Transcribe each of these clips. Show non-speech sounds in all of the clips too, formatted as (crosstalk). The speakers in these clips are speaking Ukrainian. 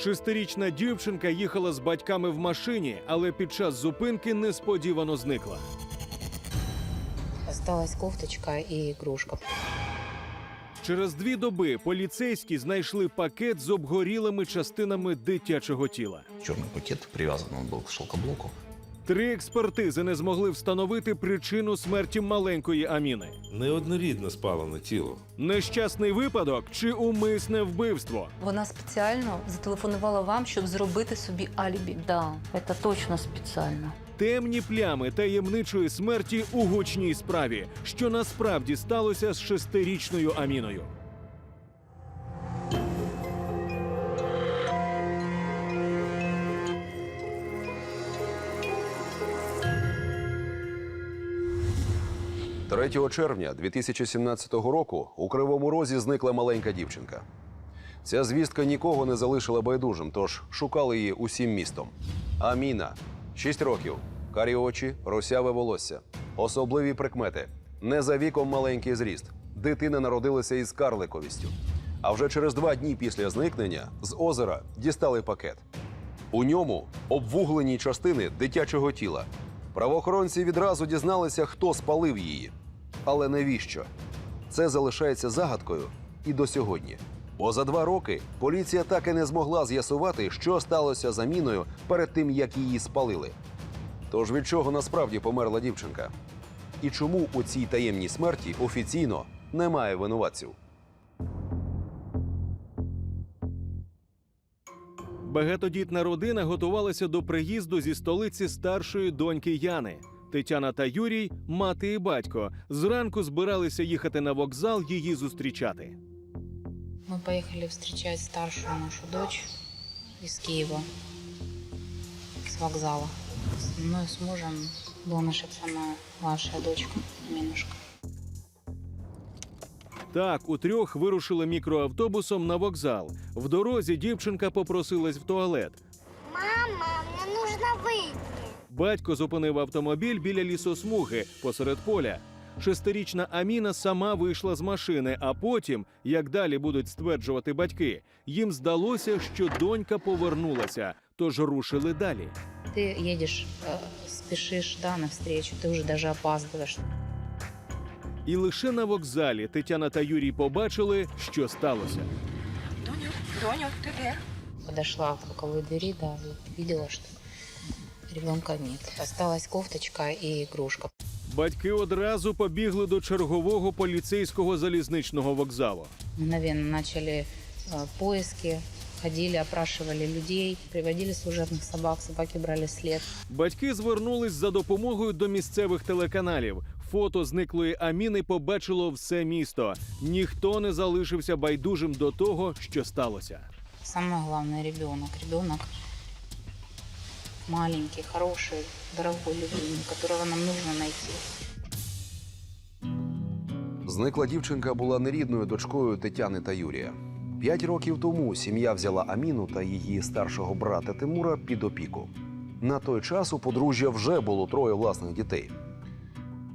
Шестирічна дівчинка їхала з батьками в машині, але під час зупинки несподівано зникла. Осталась кофточка і игрушка. Через дві доби поліцейські знайшли пакет з обгорілими частинами дитячого тіла. Чорний пакет прив'язаний був до шелкоблоку. Три експертизи не змогли встановити причину смерті маленької Аміни. Неоднорідне спалене тіло. Нещасний випадок чи умисне вбивство. Вона спеціально зателефонувала вам, щоб зробити собі алібі. Да, это точно специально. Темні плями таємничої смерті у гучній справі, що насправді сталося з шестирічною Аміною. – 3 червня 2017 року у Кривому Розі зникла маленька дівчинка. Ця звістка нікого не залишила байдужим, тож шукали її усім містом. Аміна, 6 років, карі очі, росяве волосся, особливі прикмети, не за віком маленький зріст. Дитина народилася із карликовістю. А вже через два дні після зникнення з озера дістали пакет. У ньому обвуглені частини дитячого тіла. Правоохоронці відразу дізналися, хто спалив її. Але навіщо? Це залишається загадкою і до сьогодні. Бо за два роки поліція так і не змогла з'ясувати, що сталося з Аміною перед тим, як її спалили. Тож від чого насправді померла дівчинка? І чому у цій таємній смерті офіційно немає винуватців? Багатодітна родина готувалася до приїзду зі столиці старшої доньки Яни. Тетяна та Юрій, мати і батько, зранку збиралися їхати на вокзал її зустрічати. Мы поехали встречать старшую нашу дочь из Киева, с вокзала. Со мной с мужем была наша самая младшая дочка, Минушка. Так, у трьох вирушили мікроавтобусом на вокзал. В дорозі дівчинка попросилась в туалет. Мама, мне нужно выйти. Батько зупинив автомобіль біля лісосмуги посеред поля. Шестирічна Аміна сама вийшла з машини, а потім, як далі будуть стверджувати батьки, їм здалося, що донька повернулася, тож рушили далі. Ты едешь, э, спешишь, да, навстречу, ты уже даже опаздываешь. І лише на вокзалі Тетяна та Юрій побачили, що сталося. Подошла к боковой двери, да, и видела, что ребенка нет. Осталась кофточка и игрушка. Батьки одразу побігли до чергового поліцейського залізничного вокзалу. Мгновенно начали э, поиски, ходили, опрашивали людей, приводили служебных собак, собаки брали след. Батьки звернулись за допомогою до місцевих телеканалів. Фото зниклої Аміни побачило все місто. Ніхто не залишився байдужим до того, що сталося. Самое главное ребенок. Ребенок маленький, хороший, дорогой, любимый, которого нам нужно найти. Зникла дівчинка була нерідною дочкою Тетяни та Юрія. П'ять років тому сім'я взяла Аміну та її старшого брата Тимура під опіку. На той час у подружжя вже було троє власних дітей.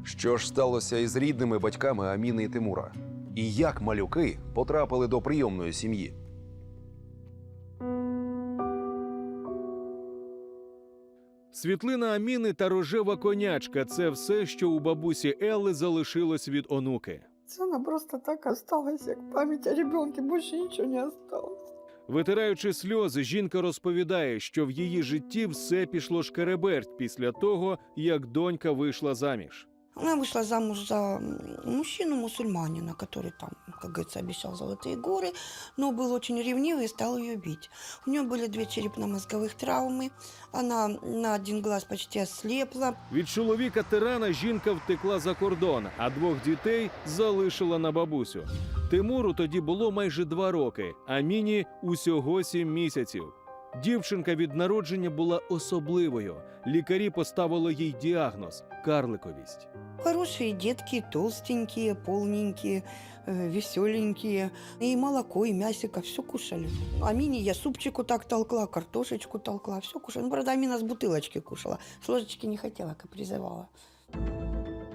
Що ж сталося із рідними батьками Аміни і Тимура? І як малюки потрапили до прийомної сім'ї? Світлина Аміни та рожева конячка це все, що у бабусі Елли залишилось від онуки. Це вона просто так осталась, як пам'ять рібонки, ребенку, більше нічого не осталось. Витираючи сльози, жінка розповідає, що в її житті все пішло шкереберть після того, як донька вийшла заміж. Она вышла замуж за м, мужчину-мусульманина, который там, как говорится, обещал золотые горы, но был очень ревнивый и стал ее бить. У нее были две черепно-мозговых травмы, она на один глаз почти ослепла. Від чоловіка тирана жінка втекла за кордон, а двох дітей залишила на бабусю. Тимуру тоді було майже два роки, а міні усього сім місяців. Дівчинка від народження була особливою. Лікарі поставили їй діагноз карликовість. Хорошие детки, толстенькие, полненькие, э, веселенькие. И молоко, и мясико, все кушали. Амине я супчику так толкла, картошечку толкла, все кушала. Ну, правда, Амина с бутылочки кушала. С ложечки не хотела, капризовала.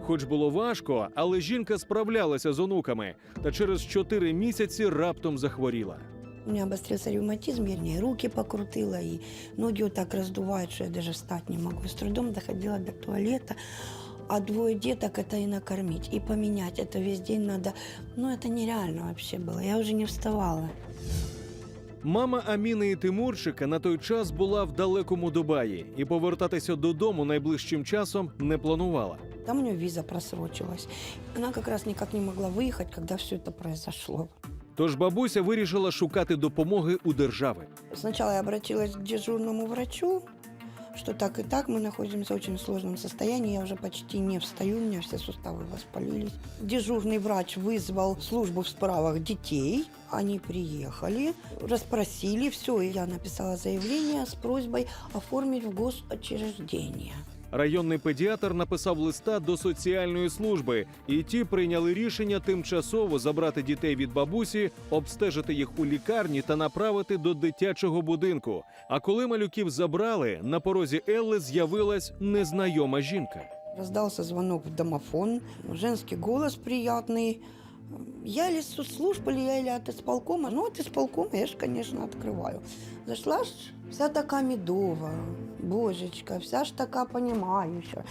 Хоч було важко, але жінка справлялася з онуками та через чотири місяці раптом захворіла. У меня обострился ревматизм, я мне и руки покрутила, и ноги вот так раздувают, что я даже встать не могу. С трудом доходила до туалета. А двое деток это и накормить, и поменять. Это весь день надо. Ну, это нереально вообще было. Я уже не вставала. Мама Аміни і Тимурчика на той час була в далекому Дубаї і повертатися додому найближчим часом не планувала. Там у нее виза просрочилась. Она как раз никак не могла выехать, когда все это произошло. Тож бабуся вирішила шукати допомоги у держави. Сначала я обратилась к дежурному врачу, что так и так мы находимся в очень сложном состоянии. Я уже почти не встаю, у меня все суставы воспалились. Дежурный врач вызвал службу в справах детей. Они приехали, расспросили все. И я написала заявление с просьбой оформить в госучреждение. Районний педіатр написав листа до соціальної служби, і ті прийняли рішення тимчасово забрати дітей від бабусі, обстежити їх у лікарні та направити до дитячого будинку. А коли малюків забрали, на порозі Елли з'явилась незнайома жінка. Раздался звонок в домофон, женский голос приятный. Я или с соцслужб, или я или от исполкома? Ну, от исполкома я же, конечно, открываю. Зашла ж вся така медовая, божечка, вся ж така понимающая.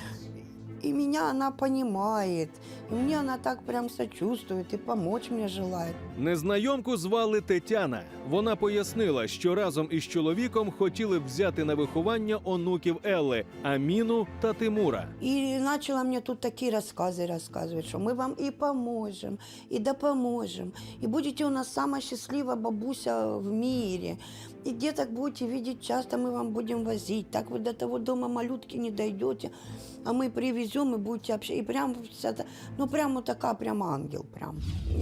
И меня она понимает, и мне она так прям сочувствует и помочь мне желает. Незнайомку звали Тетяна. Вона пояснила, що разом із чоловіком хотіли б взяти на виховання онуків Елли Аміну та Тимура. И начала мне тут такие рассказы рассказывать, что мы вам и поможем, и допоможем, и будете у нас самая счастливая бабуся в мире. И деток будете видеть часто, мы вам будем возить. Так вы до того дома малютки не дойдете, а мы привезем и будете общаться. И прям, вся та- ну прям вот такая, прям ангел прям.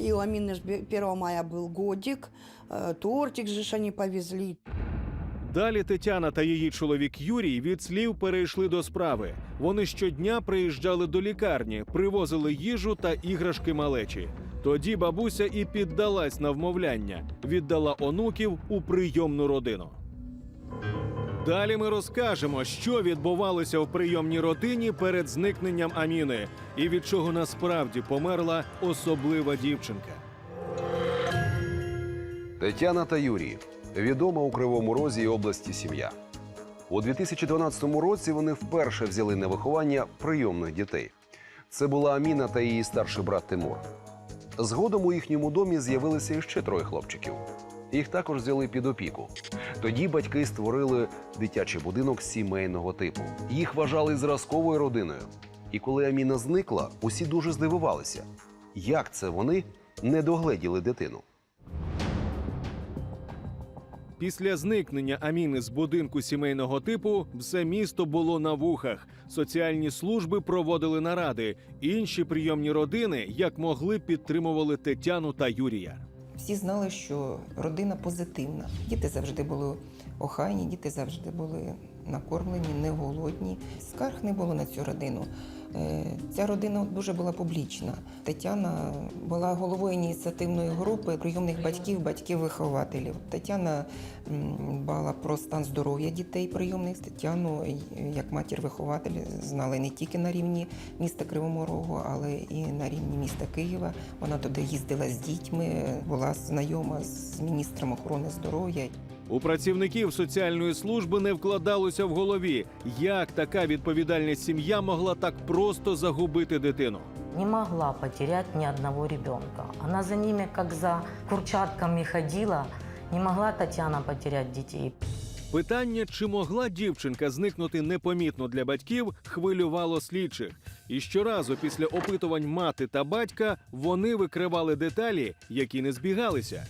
И у Амины ж бе- 1 мая был годик, э, тортик же ж они повезли. Далі Тетяна та її чоловік Юрій від слів перейшли до справи. Вони щодня приїжджали до лікарні, привозили їжу та іграшки малечі. Тоді бабуся і піддалась на вмовляння, віддала онуків у прийомну родину. Далі ми розкажемо, що відбувалося в прийомній родині перед зникненням Аміни і від чого насправді померла особлива дівчинка. Тетяна та Юрій відома у Кривому Розі і області сім'я. У 2012 році вони вперше взяли на виховання прийомних дітей. Це була Аміна та її старший брат Тимур. Згодом у їхньому домі з'явилися іще троє хлопчиків. Їх також взяли під опіку. Тоді батьки створили дитячий будинок сімейного типу. Їх вважали зразковою родиною. І коли Аміна зникла, усі дуже здивувалися, як це вони не догледіли дитину. Після зникнення Аміни з будинку сімейного типу все місто було на вухах. Соціальні служби проводили наради. Інші прийомні родини, як могли, підтримували Тетяну та Юрія. Всі знали, що родина позитивна. Діти завжди були охайні, діти завжди були накормлені, не голодні. Скарг не було на цю родину. Е, Ця родина дуже була публічна. Тетяна була головою ініціативної групи прийомних батьків, батьків-вихователів. Тетяна дбала про стан здоров'я дітей прийомних. Тетяну, як матір-вихователь, знали не тільки на рівні міста Кривому Рогу, але і на рівні міста Києва. Вона туди їздила з дітьми, була знайома з міністром охорони здоров'я. У працівників соціальної служби не вкладалося в голові, як така відповідальна сім'я могла так просто загубити дитину. Не могла потерять ни одного ребенка. Она за ними, как за курчатками ходила. Не могла Татьяна потерять детей. Питання, чи могла дівчинка зникнути непомітно для батьків, хвилювало слідчих. І щоразу після опитувань мати та батька вони викривали деталі, які не збігалися.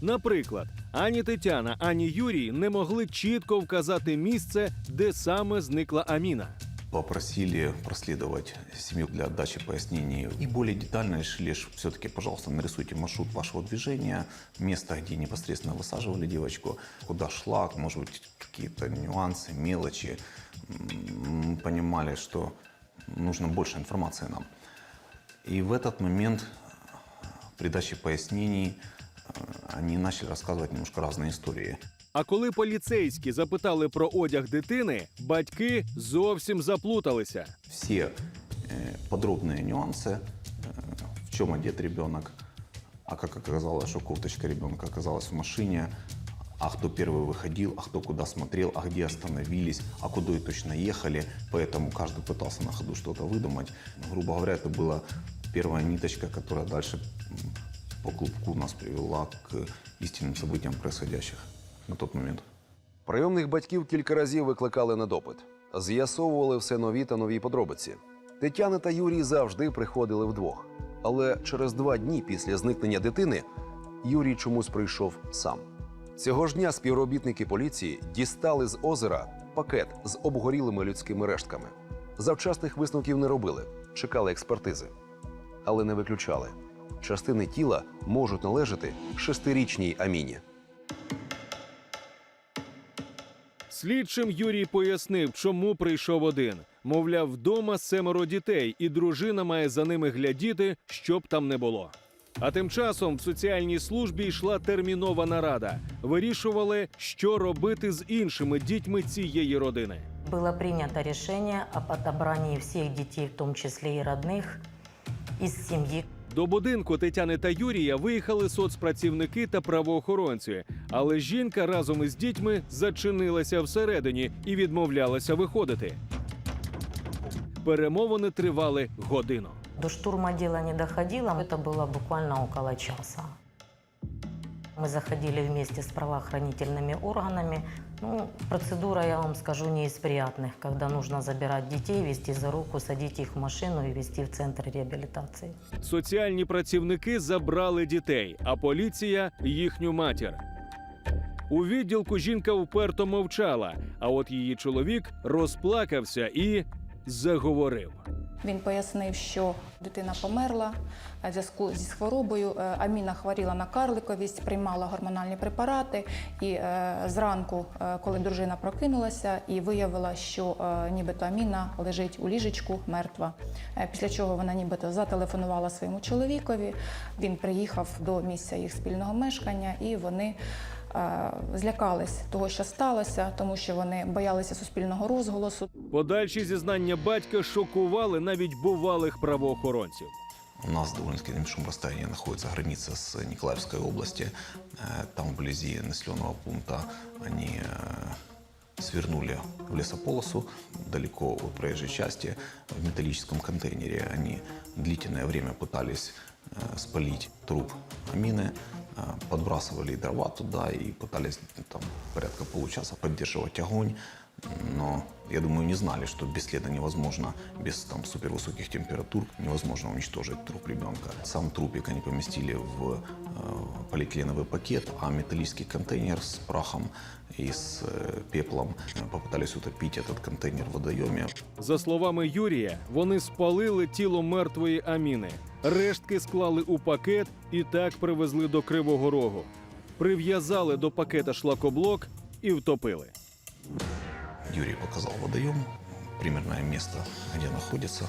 Наприклад, ані Тетяна, ані Юрій не могли чітко вказати місце, де саме зникла Аміна. Попросили проследовать семью для отдачи пояснений. И более детально решили, что все-таки, пожалуйста, нарисуйте маршрут вашего движения, место, где непосредственно высаживали девочку, куда шла, может быть, какие-то нюансы, мелочи. М, Мы понимали, что нужно больше информации нам. И в этот момент при даче пояснений э, они начали рассказывать немножко разные истории. А коли поліцейські запитали про одяг дитини, батьки зовсім заплуталися. все э, подробные нюансы, э, в чем одет ребенок, А как оказалось, что кофточка ребенка оказалась в машине, а кто первый выходил, а кто куда смотрел, а где остановились, а куда и точно ехали. Поэтому каждый пытался на ходу что-то выдумать. Грубо говоря, это была первая ниточка, которая дальше м, по клубку нас привела к истинным событиям, происходящих на тот момент. Прийомних батьків кілька разів викликали на допит. З'ясовували все нові та нові подробиці. Тетяна та Юрій завжди приходили вдвох. Але через два дні після зникнення дитини Юрій чомусь прийшов сам. Цього ж дня співробітники поліції дістали з озера пакет з обгорілими людськими рештками. Завчасних висновків не робили, чекали експертизи. Але не виключали. Частини тіла можуть належати шестирічній Аміні. Слідчим Юрій пояснив, чому прийшов один. Мовляв, вдома семеро дітей, і дружина має за ними глядіти, щоб там не було. А тим часом в соціальній службі йшла термінова нарада. Вирішували, що робити з іншими дітьми цієї родини. Было принято решение об отобрании всех детей, в том числе и родных, из семьи. До будинку Тетяни та Юрія виїхали соцпрацівники та правоохоронці, але жінка разом із дітьми зачинилася всередині і відмовлялася виходити. Перемовини тривали годину. До штурма діла не доходило, це було буквально около часа. Мы заходили вместе с правоохранительными органами. Ну, процедура, я вам скажу, не из приятных, когда нужно забирать детей, вести за руку, садить их в машину и вести в центр реабилитации. Соціальні працівники забрали дітей, а поліція їхню матір. У відділку жінка вперто мовчала, а от її чоловік розплакався і заговорив. Він пояснив, що дитина померла в зв'язку зі хворобою. Е, Аміна хворіла на карликовість, приймала гормональні препарати. І е, зранку, е, коли дружина прокинулася і виявила, що нібито Аміна лежить у ліжечку мертва. Після чого вона нібито зателефонувала своєму чоловікові. Він приїхав до місця їх спільного мешкання, і вони. е, Злякались того, що сталося, тому що вони боялися суспільного розголосу. Подальші зізнання батька шокували навіть бувалих правоохоронців. У нас довольно-таки на небольшом расстоянии находится граница с Николаевской области. Э, Там вблизи населенного пункта они э, свернули в лесополосу далеко от проезжей части. В металлическом контейнере они длительное время пытались э, спалить труп Амины, э, подбрасывали дрова туда и пытались там порядка получаса поддерживать огонь. Но, я думаю, не знали, что бесследно невозможно, без там супервысоких температур, невозможно уничтожить труп ребенка. Сам трупик они поместили в э, полиэтиленовый пакет, а металлический контейнер с прахом и с э, пеплом э, попытались утопить этот контейнер в водоеме. За словами Юрія, вони спалили тіло мертвої Аміни. Рештки склали у пакет і так привезли до Кривого Рогу. Прив'язали до пакета шлакоблок і втопили. Юрий показал водоем, примерное место, где находится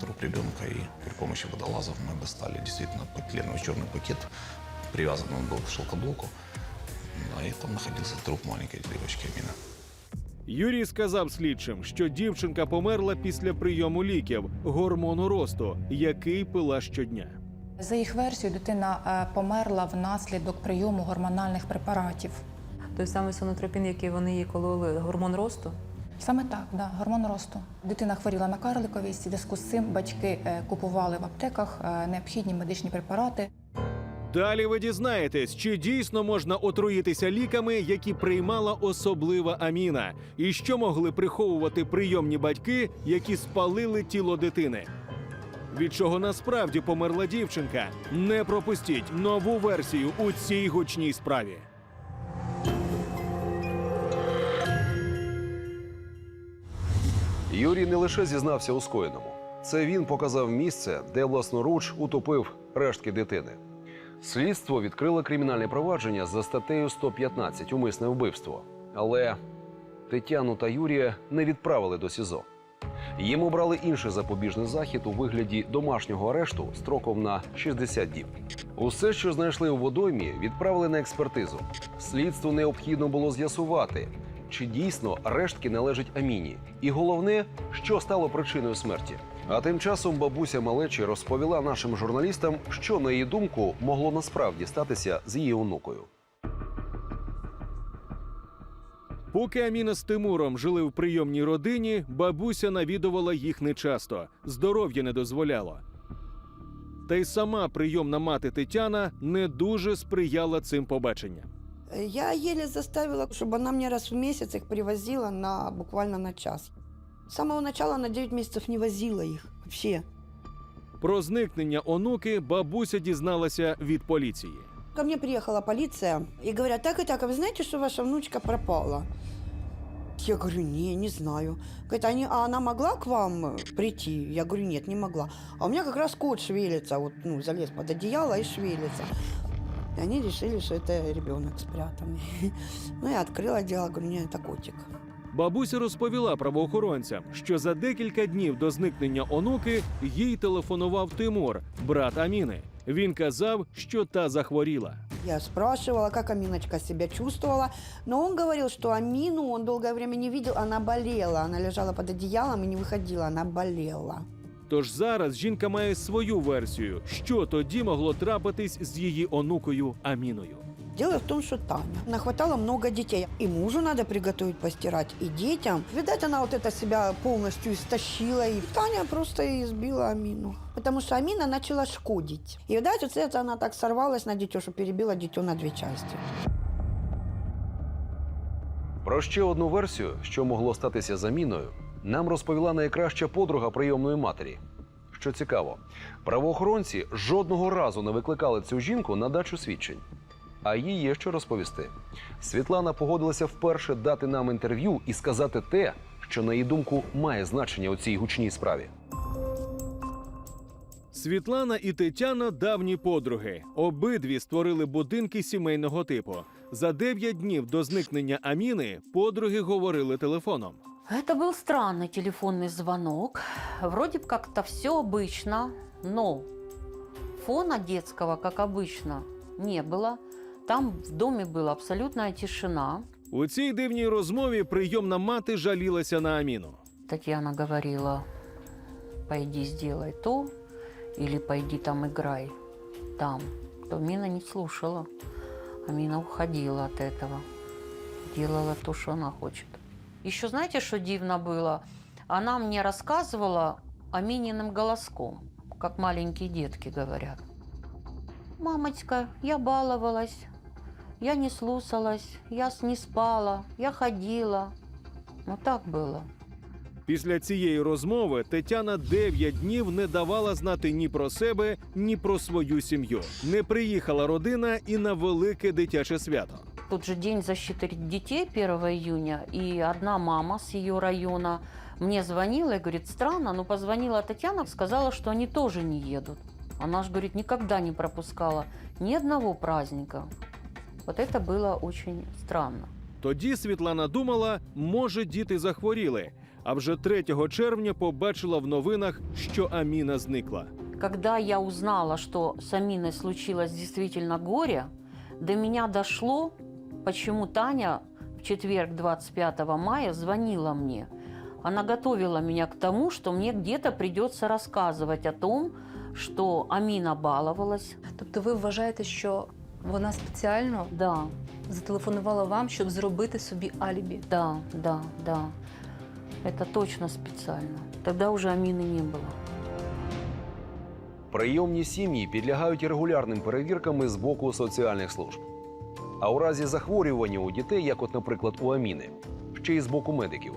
труп ребенка. И при помощи водолазов мы достали действительно полиэтиленовый черный пакет. Привязан он был к шелкоблоку. Да, и там находился труп маленькой девочки Амины. Юрій сказав слідчим, що дівчинка померла після прийому ліків гормону росту, який пила щодня. За їх версією, дитина е, померла внаслідок прийому гормональних препаратів. Той самий сонотропін, який вони їй кололи, гормон росту. Саме так, да, гормон росту. Дитина хворіла на карликовість. В зв'язку з цим батьки е, купували в аптеках е, необхідні медичні препарати. Далі ви дізнаєтесь, чи дійсно можна отруїтися ліками, які приймала особлива Аміна, і що могли приховувати прийомні батьки, які спалили тіло дитини. Від чого насправді померла дівчинка? Не пропустіть нову версію у цій гучній справі. Юрій не лише зізнався у скоєному. Це він показав місце, де власноруч утопив рештки дитини. Слідство відкрило кримінальне провадження за статтею 115 умисне вбивство. Але Тетяну та Юрія не відправили до СІЗО. Їм обрали інший запобіжний захід у вигляді домашнього арешту строком на 60 діб. Усе, що знайшли у водоймі, відправили на експертизу. Слідству необхідно було з'ясувати, чи дійсно рештки належать Аміні, і головне, що стало причиною смерті. А тим часом бабуся малечі розповіла нашим журналістам, що на її думку могло насправді статися з її онукою. Поки Аміна з Тимуром жили в прийомній родині, бабуся навідувала їх нечасто, здоров'я не дозволяло. Та й сама прийомна мати Тетяна не дуже сприяла цим побаченням. Э, Я еле заставила, чтобы она мне раз в месяц их привозила на буквально на час. С самого начала на 9 месяцев не возила их вообще. Про зникнення онуки бабуся дізналася від поліції. Ко мне приехала полиция и говорят, так и так, а вы знаете, что ваша внучка пропала? Я говорю, не, не знаю. Говорит, они, а она могла к вам э, прийти? Я говорю, нет, не могла. А у меня как раз кот шевелится, вот, ну, залез под одеяло и шевелится. И они решили, что это ребенок спрятанный. (laughs) Ну, я открыла дело, говорю, нет, это котик. Бабуся розповіла правоохоронцям, що за декілька днів до зникнення онуки їй телефонував Тимур, брат Аміни. Він казав, що та захворіла. Я спрашивала, как Аминочка себя чувствовала, но он говорил, что Амину он долгое время не видел, она болела. Она лежала под одеялом и не выходила, она болела. Тож зараз жінка має свою версію, що тоді могло трапитись з її онукою Аміною. Дело в том, что Таня нахватала много детей. И мужу надо приготовить постирать, и детям. Видать, она вот это себя полностью истощила. И Таня просто избила Амину. Потому что Амина начала шкодить. И, видать, вот это она так сорвалась на дитё, что перебила дитё на две части. Про ще одну версію, що могло статися заміною, нам розповіла найкраща подруга прийомної матері. Що цікаво, правоохоронці жодного разу не викликали цю жінку на дачу свідчень. А їй є що розповісти. Світлана погодилася вперше дати нам інтерв'ю і сказати те, що, на її думку, має значення у цій гучній справі. Світлана і Тетяна давні подруги. Обидві створили будинки сімейного типу. За дев'ять днів до зникнення Аміни подруги говорили телефоном. Это был странный телефонный звонок. Вроде бы как-то все обычно, но фона детского, как обычно, не было. Там в доме была абсолютная тишина. У цій дивній розмові прийомна мати жалілася на Аміну. Татьяна говорила, пойди сделай то, или пойди там играй там. То Мина не слушала. А Мина уходила от этого. Делала то, что она хочет. Еще знаете, что дивно было? Она мне рассказывала о Мининым голоском, как маленькие детки говорят. Мамочка, я баловалась, я не слушалась, я с- не спала, я ходила. Ну так было. Після цієї розмови Тетяна дев'ять днів не давала знати ні про себе, ні про свою сім'ю. Не приїхала родина і на велике дитяче свято. Тот же день защиты детей 1 июня, и одна мама с ее района мне звонила и говорит, странно, но позвонила Татьяна, сказала, что они тоже не едут. Она же, говорит, никогда не пропускала ни одного праздника. Вот это было очень странно. Тоді Світлана думала, може, діти захворіли. А вже 3 червня побачила в новинах, що Аміна зникла. Когда я узнала, что с Аминой случилось действительно горе, до меня дошло, почему Таня в четверг 25 мая звонила мне. Она готовила меня к тому, что мне где-то придется рассказывать о том, что Амина баловалась. Тобто ви вважаєте, що вона спеціально Да, зателефонувала вам, щоб зробити собі алібі? да, да, да. Это точно специально. Тогда уже Амины не было. Прийомні сім'ї підлягають регулярним перевіркам з боку соціальних служб. А у разі захворювання у дітей, як, от, наприклад, у Аміни, ще й з боку медиків.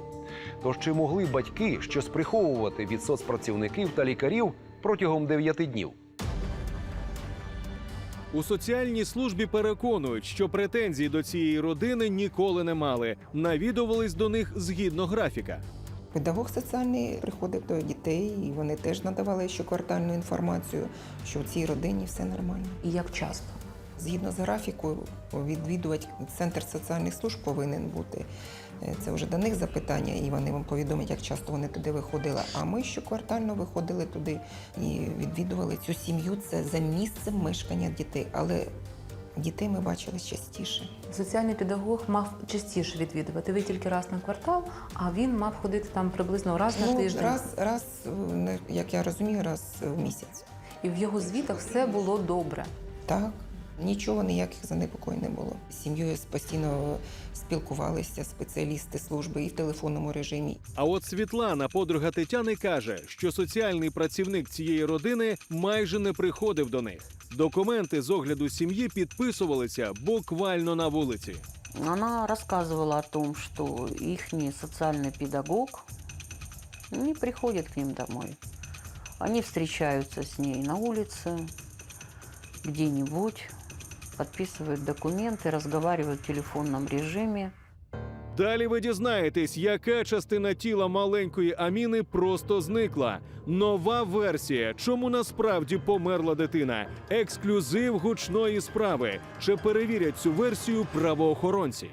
Тож чи могли батьки щось приховувати від соцпрацівників та лікарів протягом 9 днів? У соціальній службі переконують, що претензій до цієї родини ніколи не мали. Навідувались до них згідно графіка. Педагог соціальний приходив до дітей, і вони теж надавали щоквартальну інформацію, що в цій родині все нормально. І як часто? Згідно з графіку, відвідувач центр соціальних служб повинен бути. Е, Це вже до них запитання, і вони вам повідомлять, як часто вони туди виходили. А ми щоквартально виходили туди і відвідували цю сім'ю. Це за місцем мешкання дітей. Але Дітей ми бачили частіше. Соціальний педагог мав частіше відвідувати. Ви тільки раз на квартал, а він мав ходити там приблизно раз на Ну, тиждень. раз, раз, е, як я розумію, раз в місяць. І в його звітах все було добре. Так, нічого ніяких занепокоєнь не було. З сім'єю постійно спілкувалися спеціалісти служби і в телефонному режимі. А от Світлана, подруга Тетяни, каже, що соціальний працівник цієї родини майже не приходив до них. Документи з огляду сім'ї підписувалися буквально на вулиці. Она рассказывала о том, что их социальный педагог не приходит к ним домой. Они встречаются с ней на улице, где-нибудь, подписывают документы, разговаривают в телефонном режиме. Далі ви дізнаєтесь, яка частина тіла маленької Аміни просто зникла. Нова версія, чому насправді померла дитина. Ексклюзив гучної справи. Чи перевірять цю версію правоохоронці?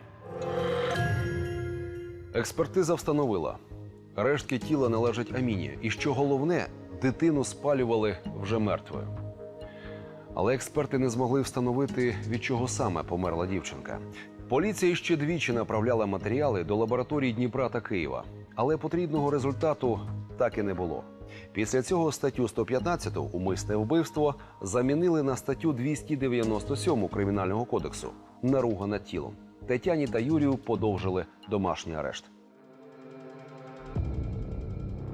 Експертиза встановила, рештки тіла належать Аміні, і що головне, дитину спалювали вже мертвою. Але експерти не змогли встановити, від чого саме померла дівчинка. Поліція ще двічі направляла матеріали до лабораторій Дніпра та Києва, але потрібного результату так і не було. Після цього статтю 115 умисне вбивство замінили на статтю 297 Кримінального кодексу наруга над тілом. Тетяні та Юрію подовжили домашній арешт.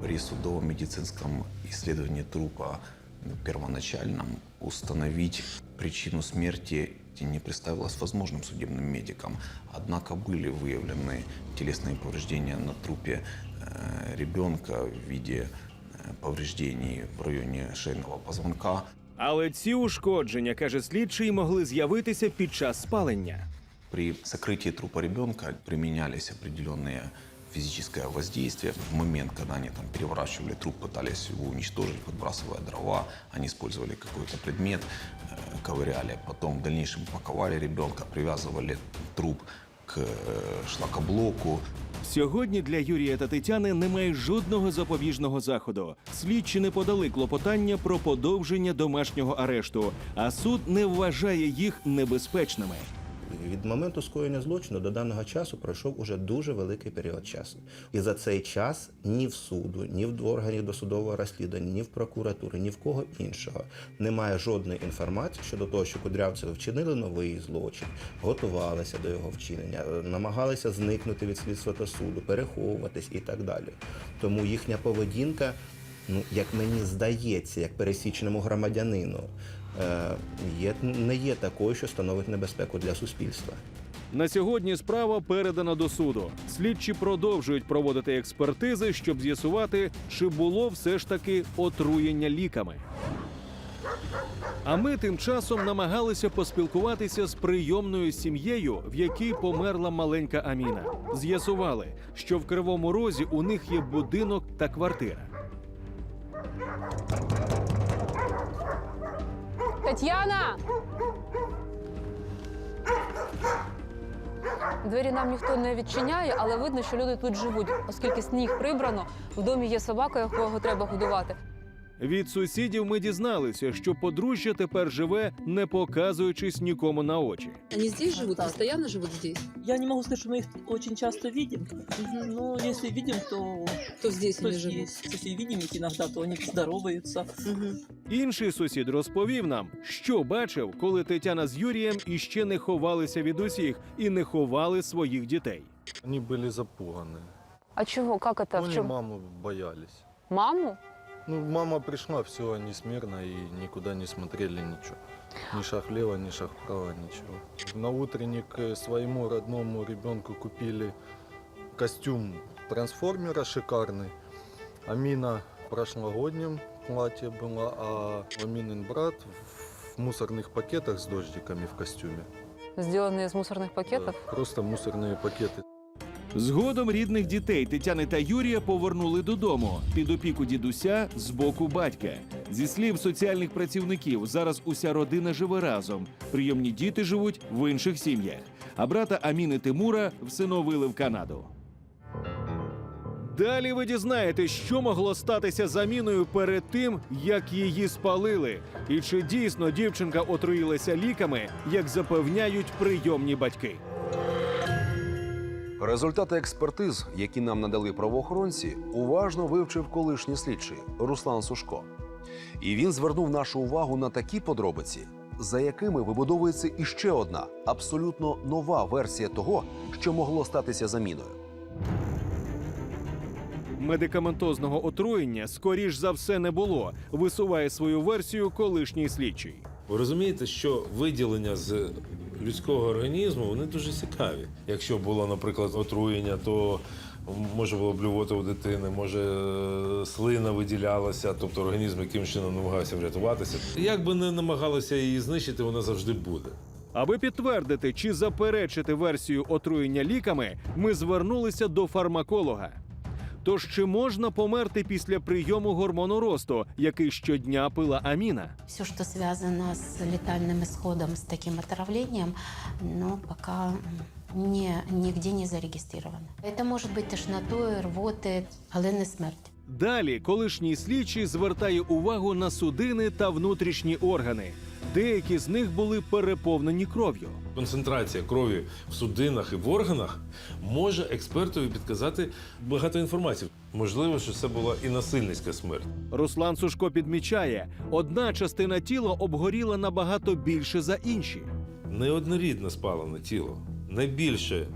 При судовом медицинском исследовании трупа первоначальном установить причину смерти не представилось возможным судебным медикам. Однако были выявлены телесные повреждения на трупе э, ребенка в виде э, повреждений в районе шейного позвонка, Але ці ушкодження, каже слідчий, могли з'явитися під час спалення. При сокрытии трупа ребенка применялись определенные физическое воздействие. В момент, когда они там переворачивали труп, пытались его уничтожить, подбрасывая дрова, они использовали какой-то предмет, э, ковыряли, потом в дальнейшем паковали ребенка, привязывали труп к э, шлакоблоку, Сьогодні для Юрія та Тетяни немає жодного запобіжного заходу. Слідчі не подали клопотання про подовження домашнього арешту, а суд не вважає їх небезпечними. Від моменту скоєння злочину до даного часу пройшов уже дуже великий період часу. І за цей час ні в суду, ні в органів досудового розслідування, ні в прокуратури, ні в кого іншого немає жодної інформації щодо того, що кудрявцеви вчинили новий злочин, готувалися до його вчинення, е, намагалися зникнути від слідства та суду, переховуватись і так далі. Тому їхня поведінка, ну як мені здається, як пересічному громадянину. Е, Є, не є такою, що становить небезпеку для суспільства. На сьогодні справа передана до суду. Слідчі продовжують проводити експертизи, щоб з'ясувати, чи було все ж таки отруєння ліками. А ми тим часом намагалися поспілкуватися з прийомною сім'єю, в якій померла маленька Аміна. З'ясували, що в Кривому Розі у них є будинок та квартира. Тетяна! Двері нам ніхто не відчиняє, але видно, що люди тут живуть, оскільки сніг прибрано, в домі є собака, якого треба годувати. Від сусідів ми дізналися, що подружжя тепер живе, не показуючись нікому на очі. Вони здесь живуть, постійно живуть здесь. Я не могу сказать, что мы их очень часто видим, но если видим, то, То здесь то вони живуть. здесь. Если видим их иногда, то они здороваются. Інший сусід розповів нам, що бачив, коли Тетяна з Юрієм іще не ховалися від усіх і не ховали своїх дітей. Они были запуганы. А чого? Як це? Они маму боялись. Маму? Ну, мама пришла, все, они смирно и никуда не смотрели ничего. Ни шаг влево, ни шаг вправо, ничего. На утренник э, своему родному ребенку купили костюм трансформера шикарный. Амина в прошлогоднем платье была, а Аминин брат в мусорных пакетах с дождиками в костюме. Зроблені з мусорних Да, просто мусорные пакеты. Згодом рідних дітей Тетяни та Юрія повернули додому під опіку дідуся з боку батька. Зі слів соціальних працівників, зараз уся родина живе разом. Прийомні діти живуть в інших сім'ях. А брата Аміни Тимура всиновили в Канаду. Далі ви дізнаєтесь, що могло статися з Аміною перед тим, як її спалили, і чи дійсно дівчинка отруїлася ліками, як запевняють прийомні батьки. Результати експертиз, які нам надали правоохоронці, уважно вивчив колишній слідчий Руслан Сушко. І він звернув нашу увагу на такі подробиці, за якими вибудовується іще одна абсолютно нова версія того, що могло статися заміною. Медикаментозного отруєння, скоріш за все, не було. Висуває свою версію колишній слідчий. Ви розумієте, що виділення з людського організму вони дуже цікаві. Якщо було, наприклад, отруєння, то може було блювота у дитини, може е, слина виділялася, тобто організм яким чином намагався врятуватися. Як би не намагалися її знищити, вона завжди буде. Аби підтвердити чи заперечити версію отруєння ліками, ми звернулися до фармаколога. Тож чи можна померти після прийому гормону росту, який щодня пила Аміна? Все, что связано с летальным исходом, с таким отравлением, но пока не, нигде не зарегистрировано. Это может быть тошнотой, рвоти, але не смерть. Далі колишній слідчий звертає увагу на судини та внутрішні органи. Деякі з них були переповнені кров'ю. Концентрація крові в судинах і в органах може експертові підказати багато інформації. Можливо, що це була і насильницька смерть. Руслан Сушко підмічає, одна частина тіла обгоріла набагато більше за інші. Неоднорідне спалене тіло. Найбільше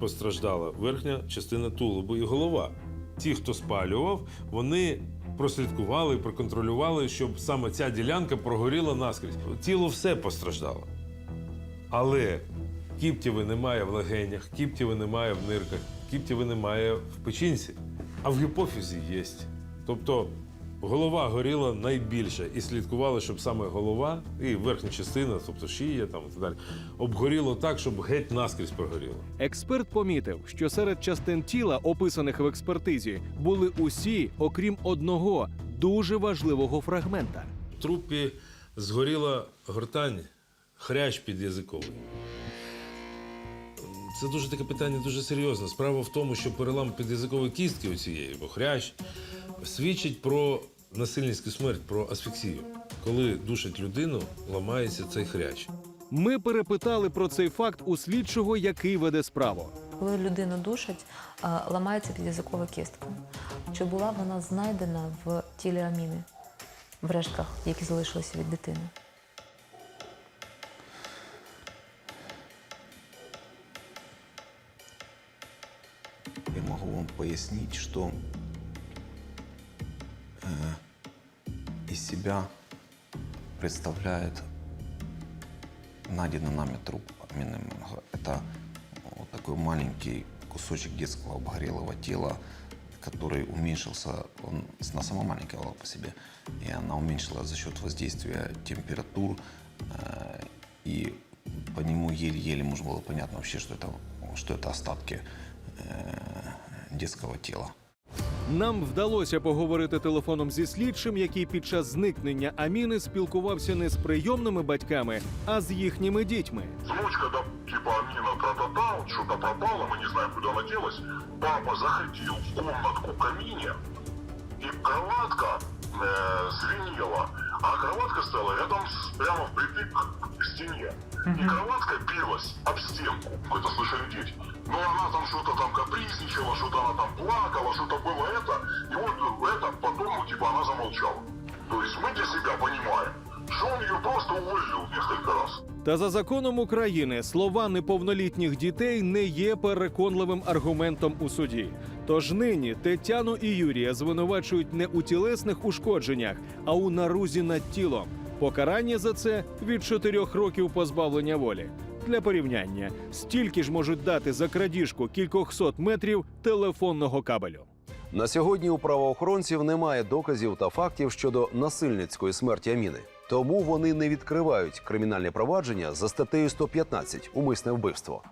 постраждала верхня частина тулубу і голова. Ті, хто спалював, вони прослідкували проконтролювали, щоб саме ця ділянка прогоріла наскрізь. Тіло все постраждало. Але кіптєви немає в легенях, кіптєви немає в нирках, кіптєви немає в печінці, а в гіпофізі є. Тобто голова горіла найбільше і слідкували, щоб саме голова і верхня частина, тобто шия там і так далі, обгоріло так, щоб геть наскрізь прогоріло. Експерт помітив, що серед частин тіла, описаних в експертизі, були усі, окрім одного дуже важливого фрагмента. В трупі згоріла гортань, хрящ під'язиковий. Це дуже таке питання, дуже серйозне. Справа в тому, що перелам під'язикової кістки оцієї, бо хрящ, свідчить про насильницьку смерть, про асфіксію. Коли душать людину, ламається цей хрящ. Ми перепитали про цей факт у слідчого, який веде справу. Коли людину душать, ламається під'язикова кістка. Чи була вона знайдена в тілі Аміни, в рештках, які залишилися від дитини? Я могу вам пояснить, что э, из себя представляет найденный нами труп Амины Менго. Это вот такой маленький кусочек детского обгорелого тела, который уменьшился, он, она сама маленькая была по себе, и она уменьшилась за счет воздействия температур, э, и по нему еле-еле можно было понятно вообще, что это, что это остатки э, детского тела. Нам вдалося поговорити телефоном зі слідчим, який під час зникнення Аміни спілкувався не з прийомними батьками, а з їхніми дітьми. Внучка, да, типа Амина, тра-та-та, вот что-то пропало, мы не знаем, куда она делась. Папа заходил в комнатку к камине, и кроватка э, звенела, а кроватка стояла рядом, с, прямо впритык к стене. И кроватка билась об стенку, это слышали дети. Но она там что-то там капризничала, что-то она там плакала, что-то было это. И вот это потом, типа, она замолчала. То есть мы для себя понимаем, что он ее просто уволил несколько раз. Та за законом України слова неповнолітніх дітей не є переконливим аргументом у суді. Тож нині Тетяну і Юрія звинувачують не у тілесних ушкодженнях, а у нарузі над тілом. Покарання за це від чотирьох років позбавлення волі. Для порівняння, стільки ж можуть дати за крадіжку кількохсот метрів телефонного кабелю. На сьогодні у правоохоронців немає доказів та фактів щодо насильницької смерті Аміни. Тому вони не відкривають кримінальне провадження за статтею 115 умисне вбивство.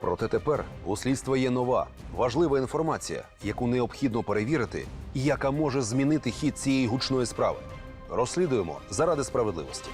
Проте тепер у слідства є нова важлива інформація, яку необхідно перевірити, і яка може змінити хід цієї гучної справи. Розслідуємо заради справедливості.